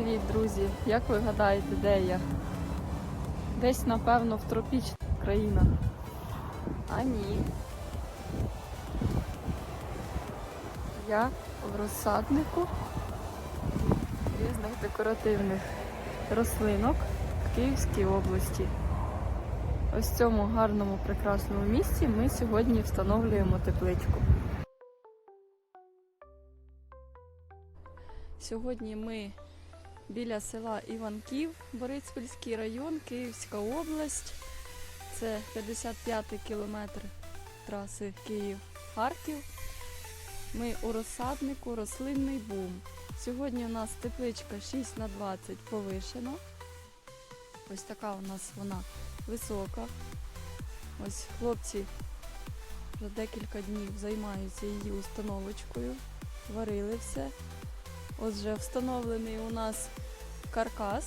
Привіт, друзі! Як ви гадаєте, де я? Десь, напевно, в тропічних країнах. А ні. Я в розсаднику різних декоративних рослинок в Київській області. Ось в цьому гарному прекрасному місці ми сьогодні встановлюємо тепличку. Сьогодні ми біля села Іванків, Бориспільський район, Київська область. Це 55-й кілометр траси Київ-Харків. Ми у розсаднику рослинний бум. Сьогодні у нас тепличка 6 на 20 повишена. Ось така у нас вона висока. Ось хлопці вже декілька днів займаються її установочкою, варили все. Ось вже встановлений у нас каркас.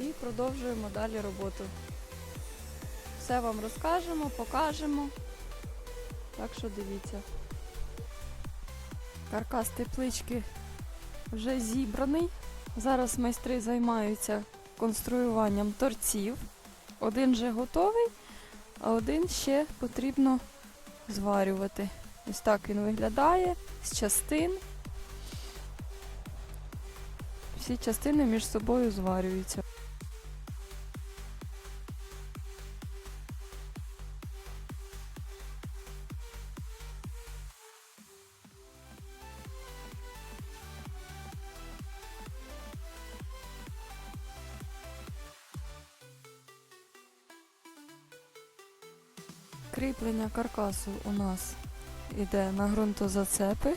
І продовжуємо далі роботу. Все вам розкажемо, покажемо. Так що дивіться. Каркас теплички вже зібраний. Зараз майстри займаються конструюванням торців. Один вже готовий, а один ще потрібно зварювати. Ось так він виглядає з частин. Всі частини між собою зварюються. Кріплення каркасу у нас йде на ґрунтозацепи.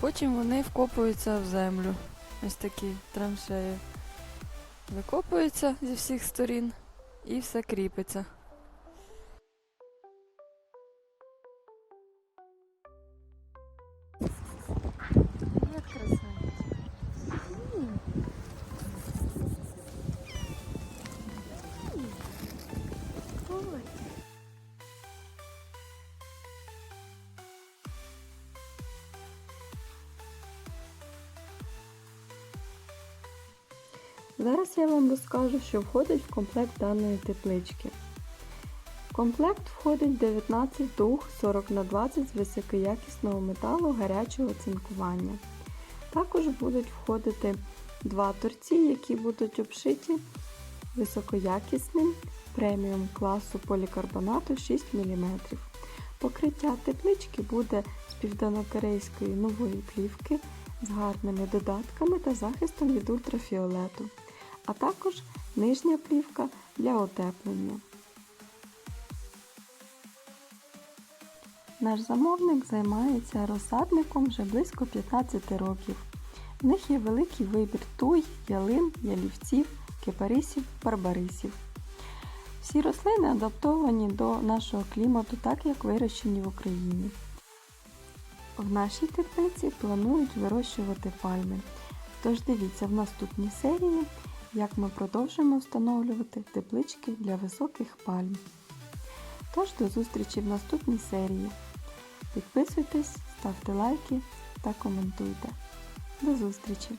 Потім вони вкопуються в землю. Ось такі траншеї. Викопуються зі всіх сторін і все кріпиться. Зараз я вам розкажу, що входить в комплект даної теплички. В комплект входить 19 дух 40 на 20 з високоякісного металу гарячого цинкування. Також будуть входити два торці, які будуть обшиті високоякісним преміум класу полікарбонату 6 мм. Покриття теплички буде з південнокорейської нової плівки з гарними додатками та захистом від ультрафіолету, а також нижня плівка для отеплення. Наш замовник займається розсадником вже близько 15 років. В них є великий вибір туй, ялин, ялівців, кипарисів, барбарисів. Всі рослини адаптовані до нашого клімату, так як вирощені в Україні. В нашій теплиці планують вирощувати пальми. Тож дивіться в наступній серії, як ми продовжимо встановлювати теплички для високих пальм. Тож до зустрічі в наступній серії. Підписуйтесь, ставте лайки та коментуйте. До зустрічі!